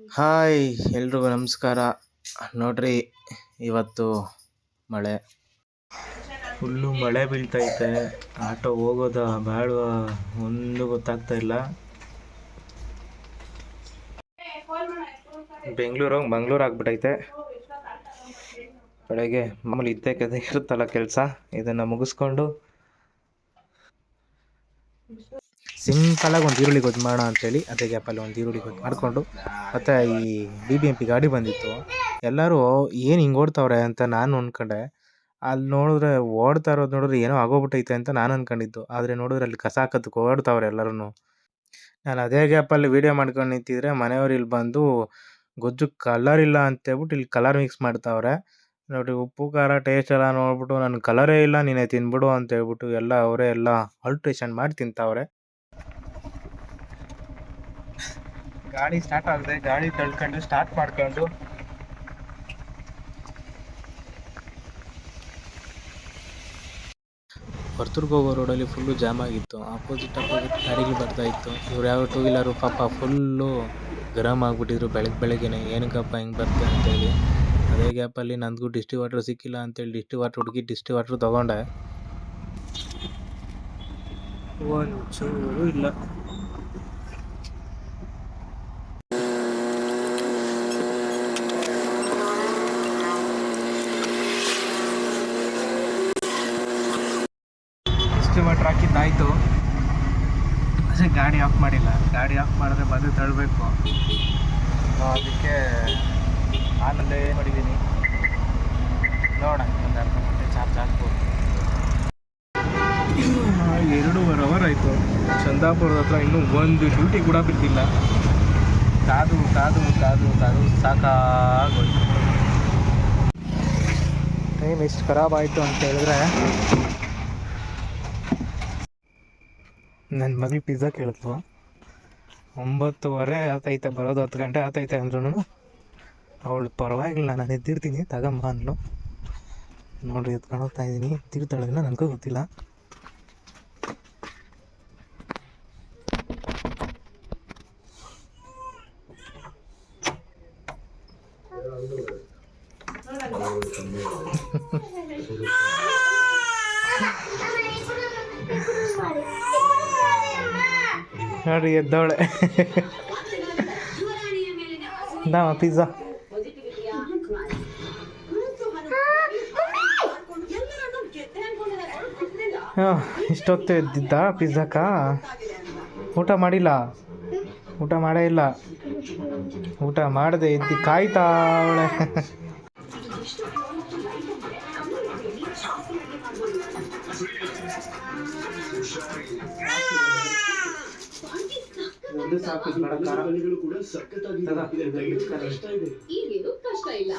Hi, ಎಲ್ರಿಗೂ ನಮಸ್ಕಾರ. ನೋಡ್ರಿ, ಇವತ್ತು ಮಳೆ. ಫುಲ್ಲು ಮಳೆ ಬೀಳ್ತೈತೆ. ಆಟೋ ಹೋಗೋದ ಬೇಡವಾ ಒಂದು ಗೊತ್ತಾಗ್ತಾ ಇಲ್ಲ. ಬೆಂಗಳೂರು ಮಂಗ್ಳೂರು ಆಗ್ಬಿಟ್ಟೈತೆ ಬೆಳಗ್ಗೆ ಮಾಮೂಲಿ ಇದ್ದೇ ಕದೆ ಇರುತ್ತಲ್ಲ ಕೆಲಸ, ಇದನ್ನು ಮುಗಿಸ್ಕೊಂಡು. ಸಿಂಪಲಾಗಿ ಒಂದು ಈರುಳ್ಳಿ ಗೊಜ್ಜು ಮಾಡೋಣ ಅಂತೇಳಿ, ಅದೇ ಗ್ಯಾಪಲ್ಲಿ ಒಂದು ಈರುಳ್ಳಿ ಗೊಜ್ಜು ಮಾಡಿಕೊಂಡು, ಮತ್ತು ಈ ಬಿ ಬಿ ಎಂ ಪಿ ಗಾಡಿ ಬಂದಿತ್ತು. ಎಲ್ಲರೂ ಏನು ಹಿಂಗೆ ಓಡ್ತಾವ್ರೆ ಅಂತ ನಾನು ಅಂದ್ಕೊಂಡೆ ಅಲ್ಲಿ ನೋಡಿದ್ರೆ ಓಡ್ತಾ ಇರೋದು ನೋಡಿದ್ರೆ ಏನೋ ಆಗೋಗ್ಬಿಟ್ಟೈತೆ ಅಂತ ನಾನು ಅಂದ್ಕೊಂಡಿದ್ದು ಆದರೆ ನೋಡಿದ್ರೆ ಅಲ್ಲಿ ಕಸ ಹಾಕೋದಕ್ಕೆ ಓಡ್ತಾವ್ರೆ ಎಲ್ಲರೂ ನಾನು ಅದೇ ಗ್ಯಾಪಲ್ಲಿ ವೀಡಿಯೋ ಮಾಡ್ಕೊಂಡು ನಿಂತಿದ್ರೆ ಮನೆಯವ್ರು ಇಲ್ಲಿ ಬಂದು ಗೊಜ್ಜು ಕಲರ್ ಇಲ್ಲ ಅಂತೇಳ್ಬಿಟ್ಟು ಇಲ್ಲಿ ಕಲರ್ ಮಿಕ್ಸ್ ಮಾಡ್ತಾವ್ರೆ. ನೋಡಿ, ಉಪ್ಪು, ಖಾರ ಟೇಸ್ಟ್ ಎಲ್ಲ ನೋಡ್ಬಿಟ್ಟು ನನ್ನ ಕಲರೇ ಇಲ್ಲ, ನೀನೇ ತಿನ್ಬಿಡು ಅಂತ ಹೇಳ್ಬಿಟ್ಟು ಎಲ್ಲ, ಅವರೇ ಎಲ್ಲ ಆಲ್ಟ್ರೇಷನ್ ಮಾಡಿ ತಿಂತಾವ್ರೆ. ಗಾಡಿ ಸ್ಟಾರ್ಟ್ ಆಗದೆ. ಗಾಡಿ ತಳ್ಕೊಂಡು ಸ್ಟಾರ್ಟ್ ಮಾಡ್ಕೊಂಡು. ಬರ್ತೂರ್ಗೆ ಹೋಗೋ ರೋಡಲ್ಲಿ ಫುಲ್ಲು ಜಾಮ್ ಆಗಿತ್ತು. ಆಪೋಸಿಟ್ ಅಪೋಸಿಟ್ ಗಾಡಿಗಳು ಬರ್ತಾ ಇತ್ತು. ಇವ್ರು ಯಾವ ಟೂ ವೀಲರು ಪಾಪ ಫುಲ್ಲು ಗರಮ್ ಆಗಿಬಿಟ್ಟಿದ್ರು ಬೆಳಗ್ಗೆ ಬೆಳಗ್ಗೆನೆ. ಏನಕ್ಕಪ್ಪ ಹೆಂಗೆ ಬರ್ತೆ ಅಂತೇಳಿ ಅದೇ ಗ್ಯಾಪಲ್ಲಿ ನನಗೂ ಡಿಸ್ಟಿ ವಾಟ್ರ್ ಸಿಕ್ಕಿಲ್ಲ ಅಂತೇಳಿ ಡಿಸ್ಟಿ ವಾಟ್ರ್ ಹುಡುಗಿ ಡಿಸ್ಟಿ ವಾಟ್ರ್ ತೊಗೊಂಡೆ. ಒಂಚೂರು ಇಲ್ಲ. ವಾಟ್ರ್ ಹಾಕಿದ್ದಾಯ್ತು ಅದೇ ಗಾಡಿ ಆಫ್ ಮಾಡಿಲ್ಲ. ಗಾಡಿ ಆಫ್ ಮಾಡಿದ್ರೆ ಬಂದು ತಳ್ಳಬೇಕು ಅದಕ್ಕೆ ಆನಲ್ಲೇ ಮಾಡಿದ್ದೀನಿ? ನೋಡೋಣ ಒಂದು ಅರ್ಧ ಗಂಟೆ ಚಾರ್ಜ್ ಹಾಕ್ಬೋದು ಎರಡೂವರೆ ಅವರ್ ಆಯಿತು. ಚಂದಾಪುರದ ಹತ್ರ ಇನ್ನೂ ಒಂದು ಡ್ಯೂಟಿ ಕೂಡ ಬಿದ್ದಿಲ್ಲ ಕಾದು ಕಾದು ಕಾದು ಕಾದು ಸಾಕಾಗೋಯ್ತು. ಟೈಮ್ ಎಷ್ಟು ಖರಾಬ್ ಆಯಿತು ಅಂತ ಹೇಳಿದ್ರೆ ನನ್ನ ಮಗಳು ಪಿಜ್ಜಾ ಕೇಳಿದ್ಲು. ಒಂಬತ್ತುವರೆ ಆತೈತೆ, ಬರೋದು ಹತ್ತು ಗಂಟೆ ಆತೈತೆ ಅಂದ್ರೂ ಅವಳು ಪರವಾಗಿಲ್ಲ, ನಾನು ಎದ್ದಿರ್ತೀನಿ, ತಗೊಂಬ ಅಂದ್ಲು. ನೋಡ್ರಿ ಎತ್ಕೊಂಡು ಹೋಗ್ತಾ ಇದ್ದೀನಿ. ತಿರ್ತಾಳೆ ನನಗೂ ಗೊತ್ತಿಲ್ಲ. ನೋಡ್ರಿ ಎದ್ದವಳೆ. ದಾಮ ಪಿಜ್ಜಾ ಹಾಂ ಇಷ್ಟೊತ್ತು ಎದ್ದಿದ್ದ ಪಿಜ್ಜಾಕ ಊಟ ಮಾಡಿಲ್ಲ? ಊಟ ಮಾಡೇ ಇಲ್ಲ. ಊಟ ಮಾಡದೆ ಎದ್ದು ಕಾಯ್ತಾವಳೆ ಸಾಕು ಈಗೇನು ಕಷ್ಟ ಇಲ್ಲ.